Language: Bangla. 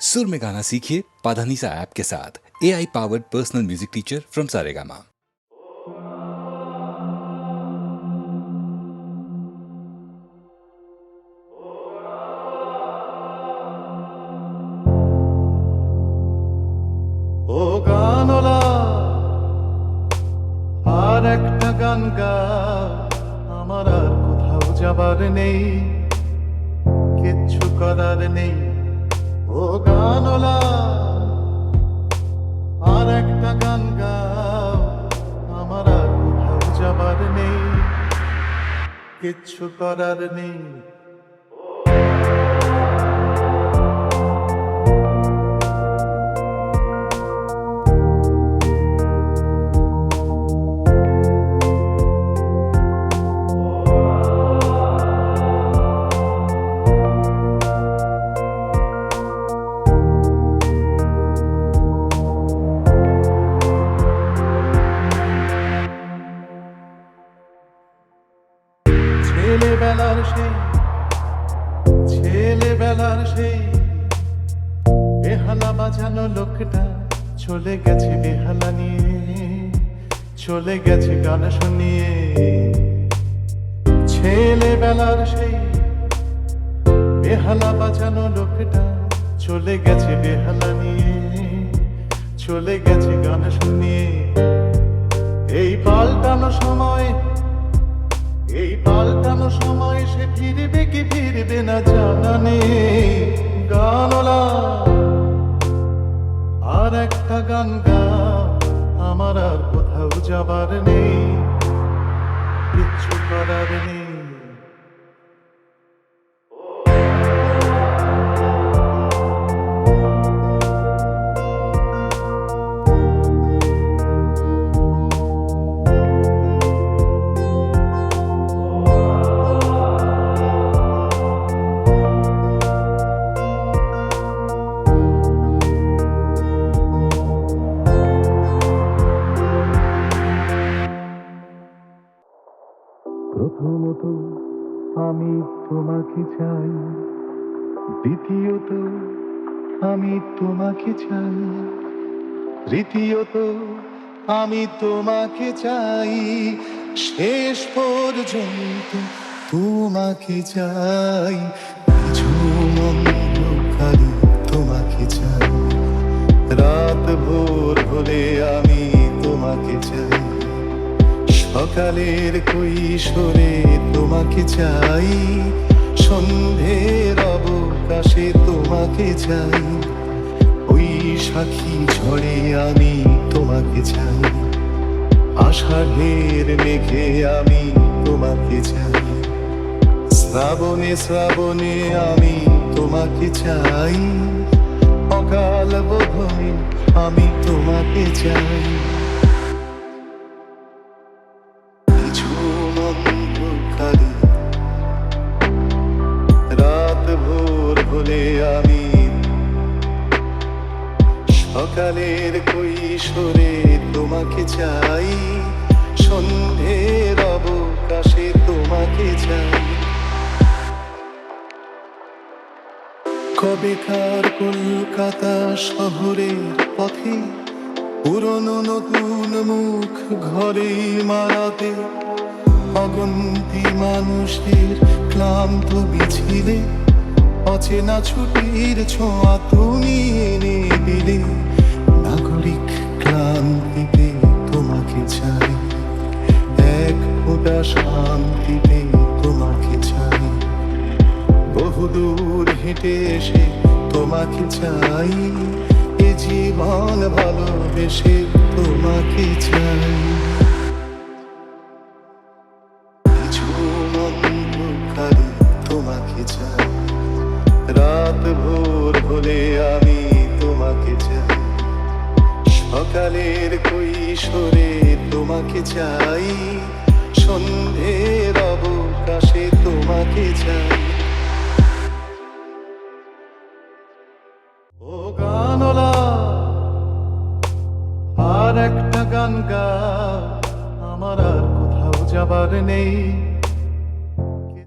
सुर में गाना सीखिए पाधानीसा ऐप के साथ A I powered personal music teacher from Saregama ও গানলা আর একটা গান গা আমার আর কোথাও যাবার নেই কিচ্ছু করার নেই ও গানলা আর একটা গান গা আমার আর কোথাও নেই কিচ্ছু করার নেই। ছেলেবেলার সেই ছেলেবেলার সেই। বেহালা বাজানো লোকটা চলে গেছে বেহালা নিয়ে, চলে গেছে গান শুনিয়ে। ছেলেবেলার সেই, বেহালা বাজানো লোকটা চলে গেছে বেহালা নিয়ে, চলে গেছে গান শুনিয়ে। এই পাল্টানো সময় এই পাল্টানো সময় সে ফিরবে কি ফিরবে না জানা নেই। গানলা আর একটা গান গা, আমার আর কোথাও যাবার নেই। কিচ্ছু করার নেই। প্রথমত আমি তোমাকে চাই। দ্বিতীয়ত আমি তোমাকে চাই। তৃতীয়ত আমি তোমাকে চাই। শেষ পর্যন্ত তোমাকে চাই। তোমাকে চাই। রাত ভোর হলে সকালের কৈশোরে তোমাকে চাই, সন্ধ্যের অবকাশে তোমাকে চাই। ওই সাক্ষী ঝড়ে আমি তোমাকে চাই, আষাঢ়ের মেঘে আমি তোমাকে চাই। শ্রাবণে শ্রাবণে আমি তোমাকে চাই, অকাল বোধনে আমি তোমাকে চাই। সকালের কৈশোরে তোমাকে চাই। সন্ধ্যের অবকাশে তোমাকে চাই। কবেকার কলকাতা শহরের পথে পুরনো নতুন মুখ ঘরে মারাতে অগন্তি মানুষের ক্লান্ত বিছিলে অচেনা ছুটির ছোঁয়া তুমি হেঁটে এসে তোমাকে চাই। এ জীবন ভালোবেসে তোমাকে চাই। রাত ভোর হলে আমি তোমাকে চাই। সকালের কৈশোরে তোমাকে চাই। সন্ধ্যের অবকাশে তোমাকে চাই। আর গা আমার আর কোথাও যাবার নেই।